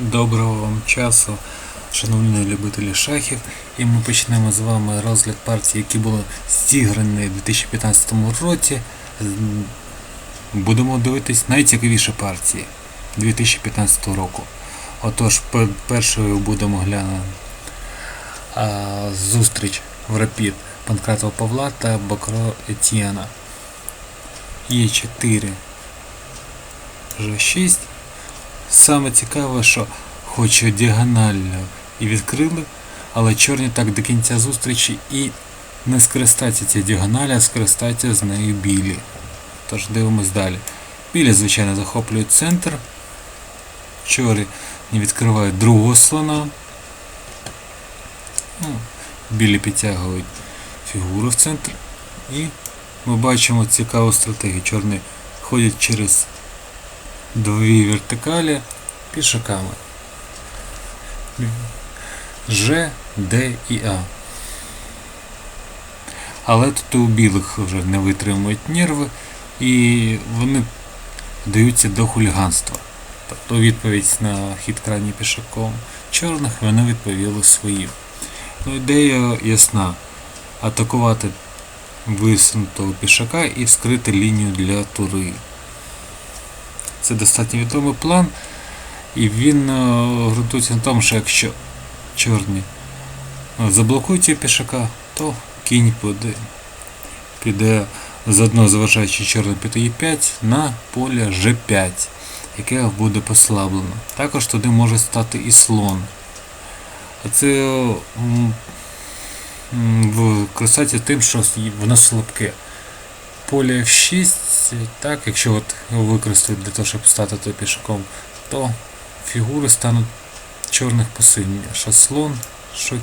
Доброго вам часу, шановні любителі шахів. І ми почнемо з вами розгляд партій, які були зіграні у 2015 році. Будемо дивитись найцікавіші партії 2015 року. Отож, першою будемо глянути зустріч в Рапід Панкратова Павла та Бакро Етіана. Є 4 G6. Саме цікаве, що хоч діагонально і відкрили, але чорні так до кінця зустрічі і не скористаються цією діагоналі, а скористаються з нею білі. Тож дивимось далі. Білі, звичайно, захоплюють центр. Чорі не відкривають другого слона. Ну, білі підтягують фігуру в центр. І ми бачимо цікаву стратегію. Чорні ходять через дві вертикалі пішаками. Ж, Д і А. Але тут у білих вже не витримують нерви і вони даються до хуліганства. Тобто відповідь на хід крайній пішаком чорних вони відповіли своїм. Ну, ідея ясна. Атакувати висунутого пішака і вскрити лінію для тури. Це достатньо відомий план, і він е, ґрунтується на тому, що якщо чорні е, заблокують пішака, то кінь піде, піде заодно заважаючи чорний піти Е5 на поле G5, яке буде послаблено. Також туди може стати і слон. А це м, м, тим, що воно слабке. Поле F6, так, якщо от його використають для того, щоб стати то пішаком, то фігури стануть чорних посильні. Що слон, що.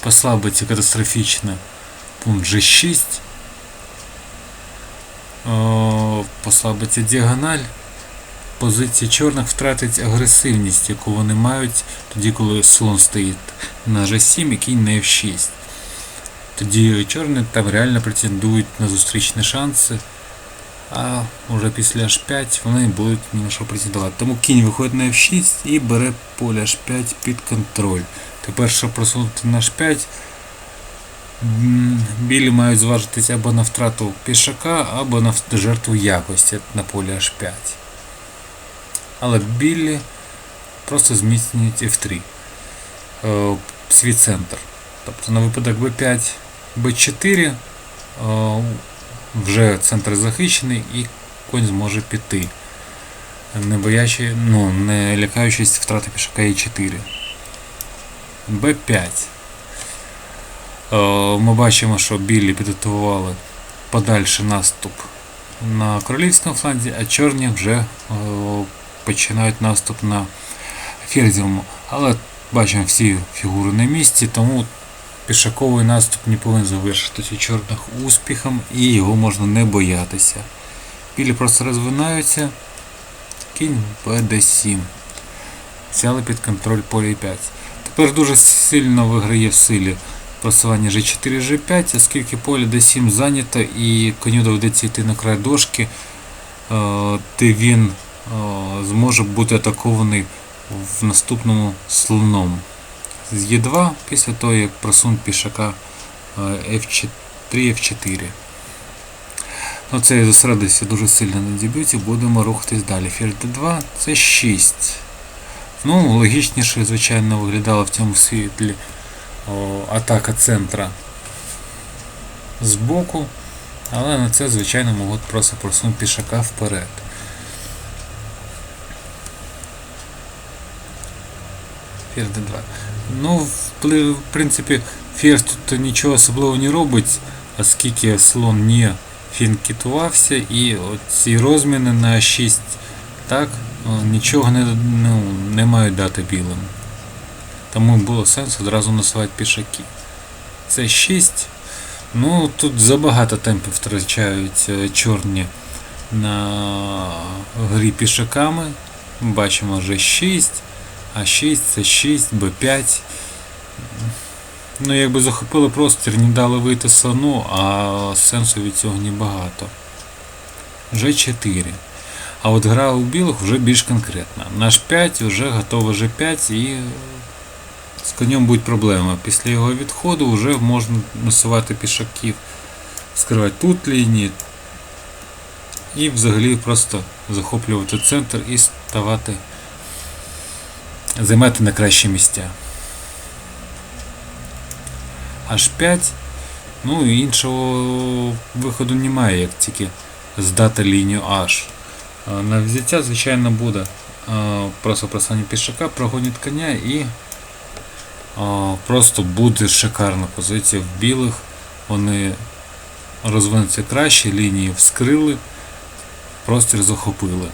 Послабиться катастрофічно пункт G6. Послабиться діагональ. Позиція чорних втратить агресивність, яку вони мають тоді, коли слон стоїть на G7 і кінь на F6. Тоді чорні там реально претендують на зустрічні шанси, а вже після H5 вони будуть ні на що претендувати. Тому кінь виходить на F6 і бере поле H5 під контроль. Тепер, щоб просунути на H5, м, білі мають зважитися або на втрату пішака, або на жертву якості на полі H5. Але білі просто зміцнюють F3 е, свій центр. Тобто на випадок B5, B4 е, вже центр захищений і конь зможе піти. Не боячи, ну, не лякаючись втрати пішака E4. B5. Е, Ми бачимо, що білі підготували подальший наступ на королівському фланзі, а чорні вже е, починають наступ на ферзівому. Але бачимо всі фігури на місці, тому пішаковий наступ не повинен завершитися чорних успіхом і його можна не боятися. Білі просто розвинаються. Кінь БД7. Взяли під контроль поле 5. Тепер дуже сильно виграє в силі просування G4 G5, оскільки поле D7 зайнято і коню доведеться йти на край дошки, е, де він е, зможе бути атакований в наступному слоном з Е2 після того, як просун пішака е, F3 F4. Ну, це я зосередився дуже сильно на дебюті, будемо рухатись далі. Ферзь D2 це 6. Ну, логічніше, звичайно, виглядало в цьому світлі о, атака центра з боку, але на це, звичайно, можуть просто просунути пішака вперед. Ферзь D2. Ну, в принципі, ферзь тут нічого особливого не робить, оскільки слон не фінкетувався і ці розміни на 6 так, нічого не, ну, не мають дати білим. Тому було сенс одразу насувати пішаки. Це 6. Ну, тут забагато темпів втрачають е, чорні на грі пішаками. Бачимо вже 6. А6 це 6, Б5. Ну, якби захопили простір, не дали вийти слону, а сенсу від цього небагато. G4. А от гра у білих вже більш конкретна. Наш 5 вже готова G5 і з конем будуть проблеми. Після його відходу вже можна насувати пішаків, скривати тут лінії і взагалі просто захоплювати центр і ставати, займати на кращі місця. H5, ну і іншого виходу немає, як тільки здати лінію H. На взяття, звичайно, буде просто просання пішака, прогонять коня і просто буде шикарна позиція в білих. Вони розвинуться краще, лінії вскрили, простір захопили.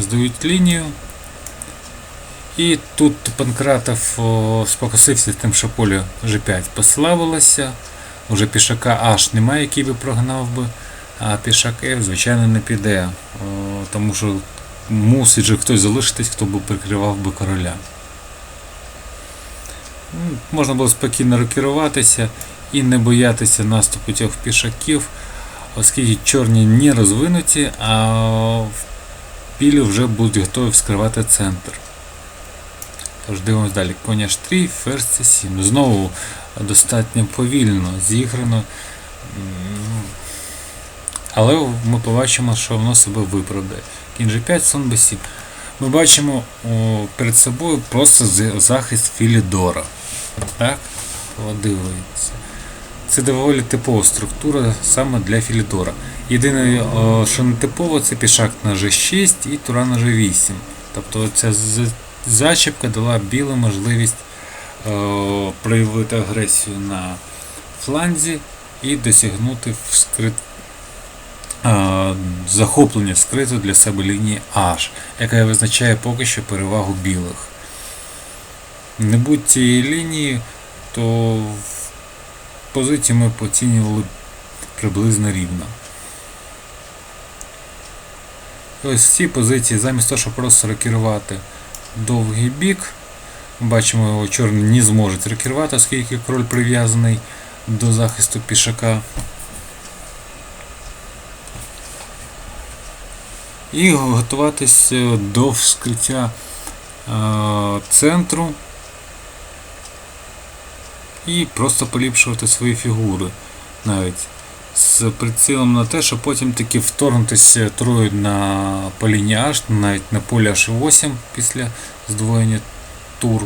Здають лінію. І тут Панкратов спокусився тим, що поле G5 послабилося. Уже пішака H немає, який би прогнав би, а пішак F, звичайно, не піде, тому що мусить же хтось залишитись, хто би прикривав би короля. Можна було спокійно рокіруватися і не боятися наступу трьох пішаків, оскільки чорні не розвинуті, а в білі вже будуть готові вскривати центр. Тож дивимось далі. Конь H3, ферзь C7. Знову достатньо повільно зіграно. Але ми побачимо, що воно себе виправдає. Кінь G5, слон B7. Ми бачимо о, перед собою просто захист Філідора. Так? Дивиться. Це доволі типова структура саме для Філідора. Єдине, що не типово, це пішак на G6 і тура на G8. Тобто ця зачіпка дала білим можливість проявити агресію на фланзі і досягнути вскрит... захоплення скритої для себе лінії H, яка визначає поки що перевагу білих. Не будь цієї лінії, то позиції ми оцінювали приблизно рівно. Ось в цій позиції, замість того, щоб просто рокірувати довгий бік, бачимо, його чорні не зможуть рокірувати, оскільки король прив'язаний до захисту пішака. І готуватися до вскриття е, центру і просто поліпшувати свої фігури навіть з прицілом на те, щоб потім таки вторгнутися трою на по лінії H, навіть на полі H8 після здвоєння тур.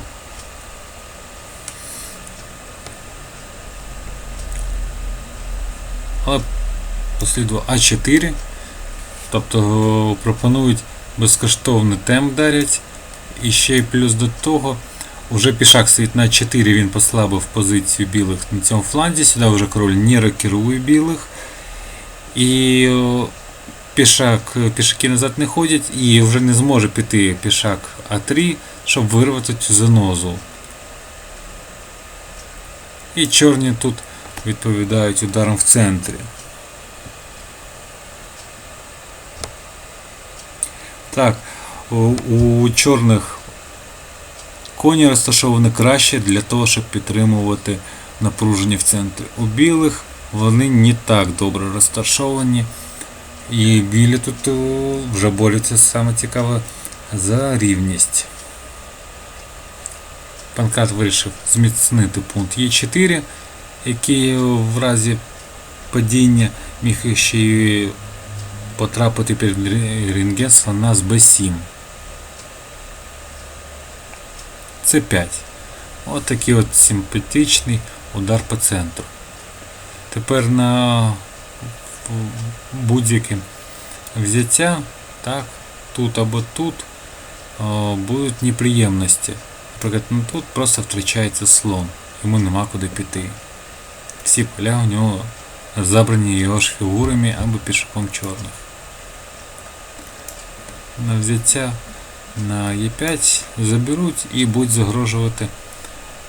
Але послідував А4, тобто пропонують безкоштовний темп дарять. І ще й плюс до того, уже пішак стоїть на 4, він послабив позицію білих на цьому фланзі. Сюди вже король не рокірує білих. І о, пішак, пішаки назад не ходять і вже не зможе піти пішак А3, щоб вирвати цю занозу. І чорні тут відповідають ударом в центрі. Так, у чорних коні розташовані краще для того, щоб підтримувати напруження в центрі. У білих вони не так добре розташовані. І білі тут вже борються саме цікаве за рівність. Панкат вирішив зміцнити пункт Е4, який в разі падіння міг ще й потрапити під рентген слона з Б7. Це 5. От такий от симпатичний удар по центру. Тепер на будь-яке взяття, так, тут або тут о, будуть неприємності. Наприклад, ну тут просто втрачається слон, йому нема куди піти. Всі поля у нього забрані його ж фігурами або пішаком чорних. На взяття на Е5 заберуть і будуть загрожувати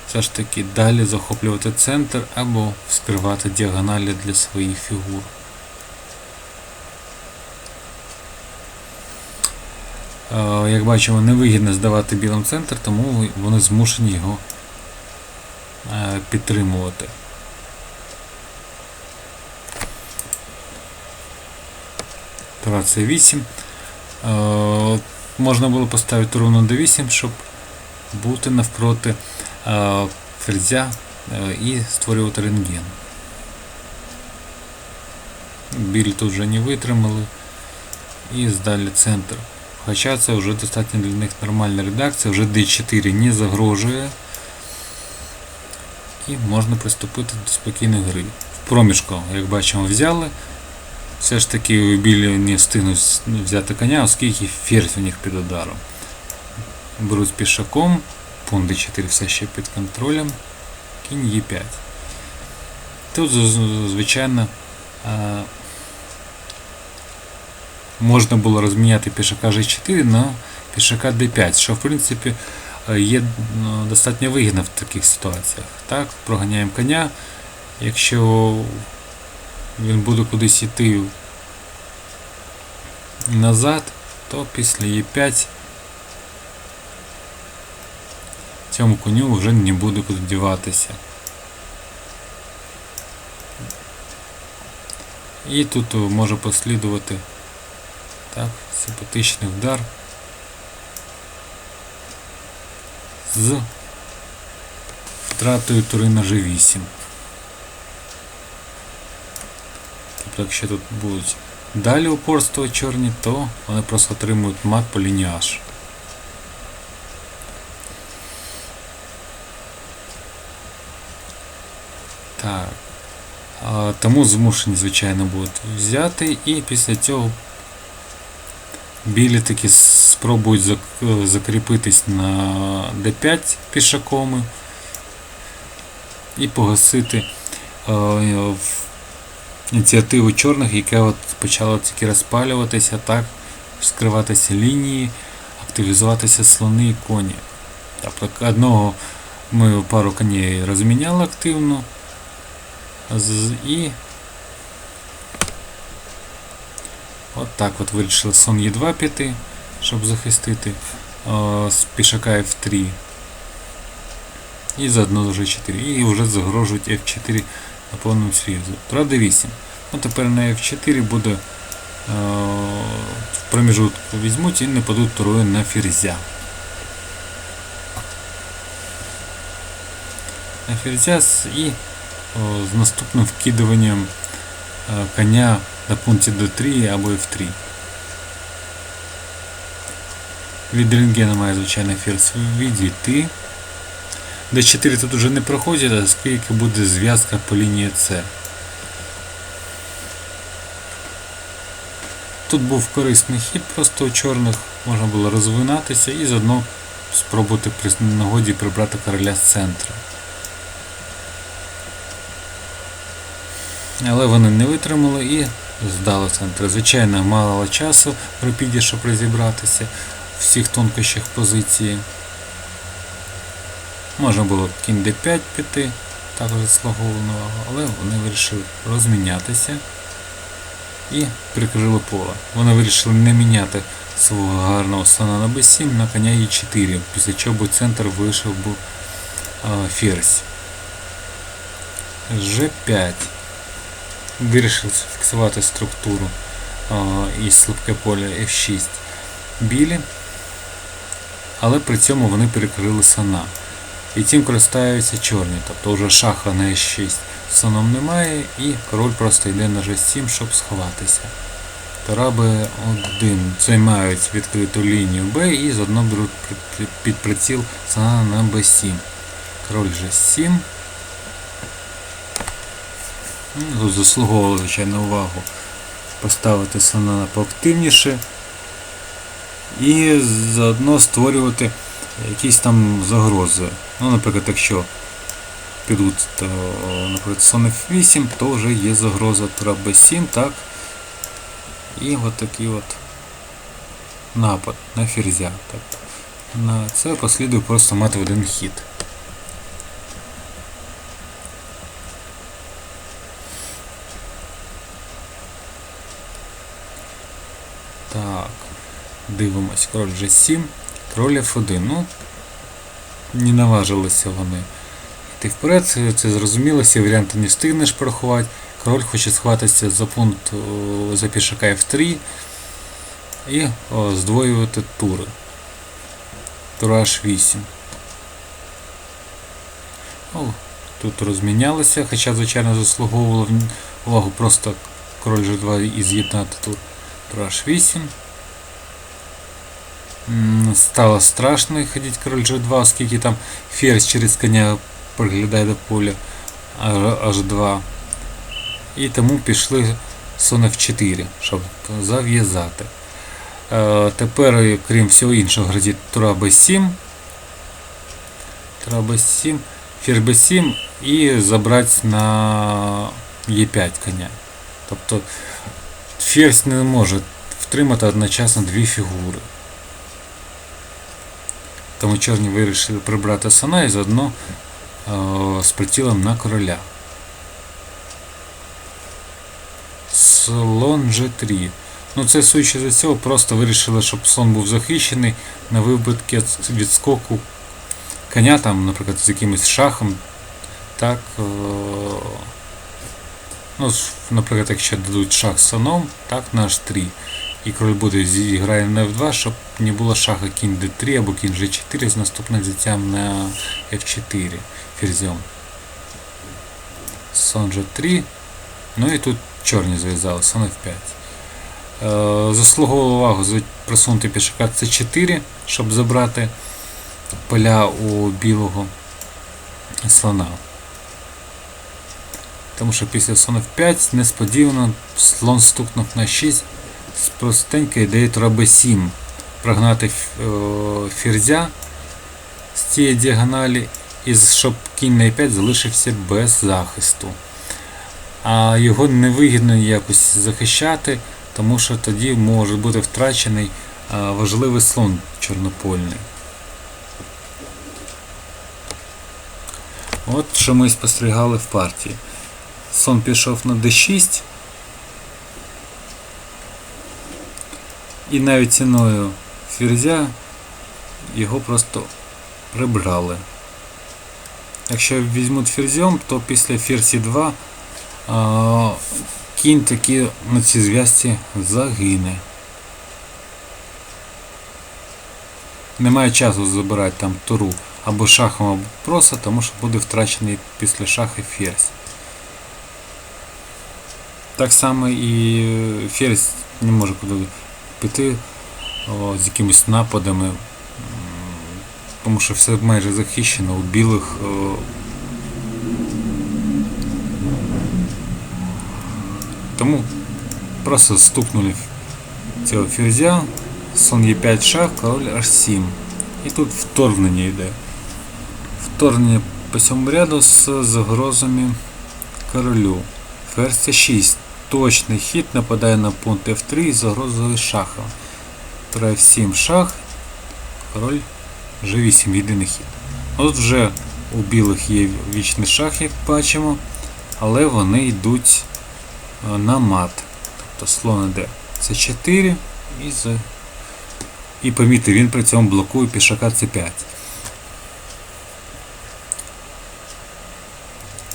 все ж таки далі захоплювати центр або вскривати діагоналі для своїх фігур. Е, Як бачимо, невигідно здавати білим центр, тому вони змушені його е, підтримувати. операція 8. Можна було поставити ровно d8, щоб бути навпроти е, ферзя е, і створювати рентген. Біль тут вже не витримали. І здалі центр. Хоча це вже достатньо для них нормальна редакція, вже D4 не загрожує. І можна приступити до спокійної гри. В проміжку, як бачимо, взяли. Все ж таки білі не встигнуть взяти коня, оскільки ферзь у них під ударом. Беруть пішаком, пун d4 все ще під контролем, кінь e5. Тут, звичайно, можна було розміняти пішака g4 на пішака d5, що в принципі е, є ну, достатньо вигідно в таких ситуаціях. Так, проганяємо коня. Якщо він буде кудись йти назад, то після e5 цьому коню вже не буде куди діватися. І тут може послідувати так, симпатичний удар з втратою тури на G8. Якщо тут будуть далі упорствувати чорні, то вони просто отримують мат по лінії H. Так. Тому змушені, звичайно, будуть взяти і після цього білі таки спробують зак- закріпитись на D5 пішаками і погасити е, в- ініціативу чорних, яка от почала тільки розпалюватися, так, скриватися лінії, активізуватися слони і коні. Тобто одного ми пару коней розміняли активно. І от так от вирішили сон Е2 піти, щоб захистити е, з пішака F3. І заодно вже 4. І вже загрожують F4 на повному серйозі. Тура D8. Ну тепер на F4 буде е, в проміжутку візьмуть і не падуть турою на ферзя. На ферзя з- і о, з наступним вкидуванням е, коня на пункті D3 або F3. Від рентгена має звичайно ферзь відійти. D4 тут уже не проходить, оскільки буде зв'язка по лінії С. Тут був корисний хід просто у чорних, можна було розвинатися і заодно спробувати при нагоді прибрати короля з центру. Але вони не витримали і здали центр. Звичайно, мало часу в репіді, щоб розібратися в всіх тонкощах позиції. Можна було кінь d5 піти, також заслуговуваного, але вони вирішили розмінятися і прикрили поле. Вони вирішили не міняти свого гарного слона на b7 на коня e4, після чого би центр вийшов е, ферзь. G5. Вирішили фіксувати структуру е, і слабке поле F6 білі, але при цьому вони перекрили слона. І цим користаються чорні, тобто вже шаха на Е6 слоном немає і король просто йде на G7, щоб сховатися. Тора Б1 займають відкриту лінію Б і заодно беруть під приціл слона на Б7. Король G7. Ну, Тут заслуговувало, звичайно, увагу поставити слона поактивніше і заодно створювати якісь там загрози. Ну, наприклад, якщо підуть, то, наприклад, слон F8, то вже є загроза тура B7, так. І от такий от напад на ферзя. Тобто на це послідує просто мати один хід. Так, дивимось, король G7, король F1. Ну, не наважилися вони йти вперед, це, це зрозуміло, всі варіанти не встигнеш порахувати. Король хоче схватитися за пункт о, за пішака F3. і о, здвоювати тури. Тура H8. О, тут розмінялися, хоча, звичайно, заслуговувало увагу просто король G2 і з'єднати тур. Тура H8. Стало страшно ходити король G2, оскільки там ферзь через коня приглядає до поля H2. І тому пішли сон F4, щоб зав'язати. Е, Тепер, крім всього іншого, грозить тура B7. Тура B7, ферзь B7 і забрати на E5 коня. Тобто ферзь не може втримати одночасно дві фігури. Тому чорні вирішили прибрати слона і заодно е, з прицілом на короля. Слон G3. Ну це судячи за цього, просто вирішили, щоб слон був захищений на випадки відскоку коня, там, наприклад, з якимось шахом. Так, е, ну, наприклад, якщо дадуть шах з слоном, так, на H3. І король буде зіграє на F2, щоб не було шаха кінь D3 або кінь G4 з наступним взяттям на F4 ферзем. Слон G3. Ну і тут чорні зв'язали, слон F5. Е, Заслуговувало увагу просунути пішака C4, щоб забрати поля у білого слона. Тому що після слон F5 несподівано слон стукнув на 6 з простенької ідеї тура B7. Прогнати е, ферзя з цієї діагоналі, і щоб кінь на e5 залишився без захисту. А його невигідно якось захищати, тому що тоді може бути втрачений е, важливий слон чорнопольний. От що ми спостерігали в партії. Сон пішов на d6. І навіть ціною ферзя його просто прибрали. Якщо візьмуть ферзем, то після ферзі 2 а, кінь таки на цій зв'язці загине. Немає часу забирати там туру або шахом, або просто, тому що буде втрачений після шахи ферзь. Так само і е, ферзь не може куди піти о, з якимись нападами, тому що все майже захищено у білих. о, Тому просто стукнули цього ферзя, слон Е5 шах, король H7. І тут вторгнення йде. Вторгнення по цьому ряду з загрозами королю. Ферзь С6. Точний хід нападає на пункт F3 з загрозою шахом. Тура F7 шах, король G8 єдиний хід. От вже у білих є вічний шах, як бачимо, але вони йдуть е, на мат. Тобто слон іде С4 і з. І помітьте, він при цьому блокує пішака С5.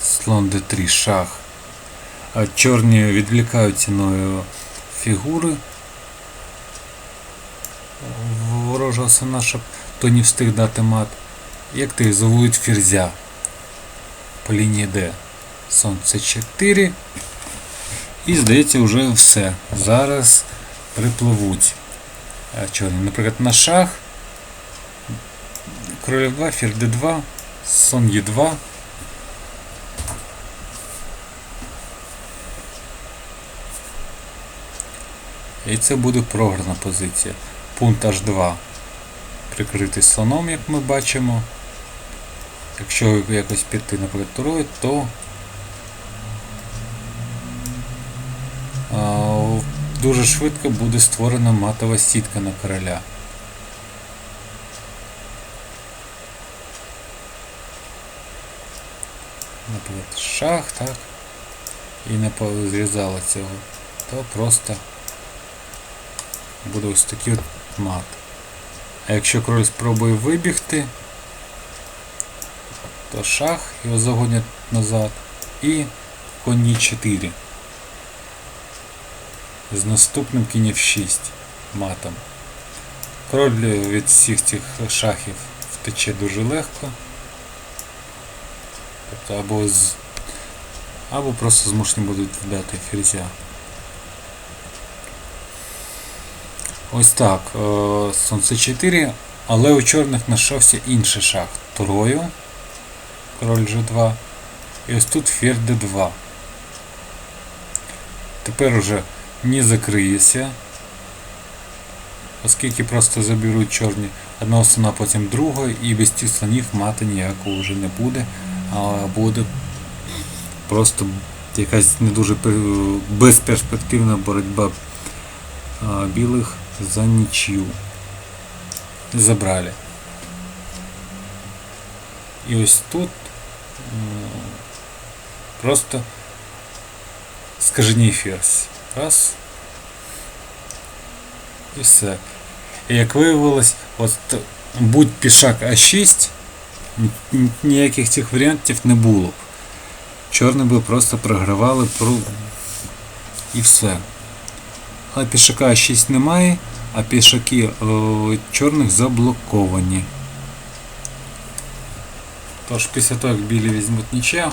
Слон d3 шах. Чорні відвлікають ціною фігури ворожого сина, щоб то не встиг дати мат. І активізують ферзя по лінії D. Сон С4. І здається вже все. Зараз припливуть чорні. Наприклад, на шах. Король 2, ферзь d2, сон Е2. І це буде програна позиція. Пункт H2 прикритий слоном, як ми бачимо. Якщо якось піти, наприклад, турою, то дуже швидко буде створена матова сітка на короля. Наприклад, шах, так, і не зв'язала цього, то просто буде ось такий от мат. А якщо король спробує вибігти, то шах його загонять назад і коні 4 з наступним кінь F6. матом. Король від всіх цих шахів втече дуже легко. Тобто або з. Або просто змушені будуть вдати ферзя. Ось так. е, Сонце 4, але у чорних знайшовся інший шах. Трою. Король G2. І ось тут ферзь D2. Тепер уже не закриється. Оскільки просто заберуть чорні одного слона, потім другого, і без цих слонів мати ніякого вже не буде, а буде просто якась не дуже пер- безперспективна боротьба білих за нічю. Забрали. І ось тут просто скаженій ферзь. Раз. І все. І як виявилось, от будь пішак А6, ні- ні- ніяких цих варіантів не було б. Чорні би просто програвали про... і все. Але пішака А6 немає, а пішаки о, чорних заблоковані. Тож після того, як білі візьмуть нічия,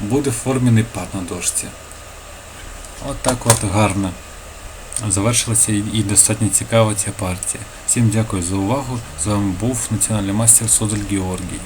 буде формений пад на дошці. От от гарно завершилася і достатньо цікава ця партія. Всім дякую за увагу. З вами був національний мастер Созель Георгій.